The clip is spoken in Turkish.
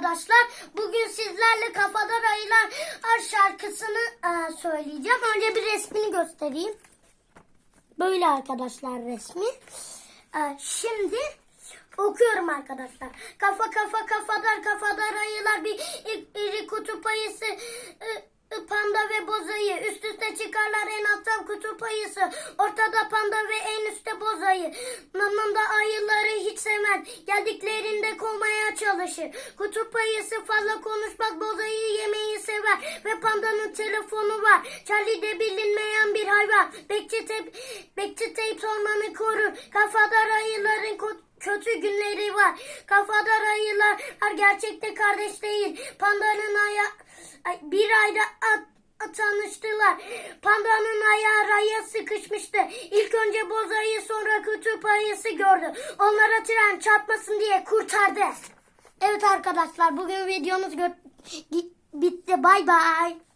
arkadaşlar. Bugün sizlerle Kafadar Ayılar şarkısını e, söyleyeceğim. Önce bir resmini göstereyim. Böyle arkadaşlar resmi. E, şimdi okuyorum arkadaşlar. Kafa kafa kafadar kafadar ayılar bir iri kutup ayısı e, panda ve bozayı üst üste çıkarlar en altta kutup ayısı ortada panda ve en üstte bozayı mamanda ayıları hiç sevmez. Geldiklerinde kovmaya çalışır. Kutup ayısı fazla konuşmak bozayı yemeyi sever. Ve pandanın telefonu var. Charlie de bilinmeyen bir hayvan. Bekçi tep bekçi teyp ormanı korur. Kafadar ayıların ko- kötü günleri var. Kafadar ayılar gerçekte kardeş değil. Pandanın aya ay, bir ayda at- tanıştılar. Pandanın ayağı raya sıkışmıştı. İlk önce boz ayı sonra kutup ayısı gördü. Onlara tren çarpmasın diye kurtardı. Evet arkadaşlar bugün videomuz bitti. Bay bay.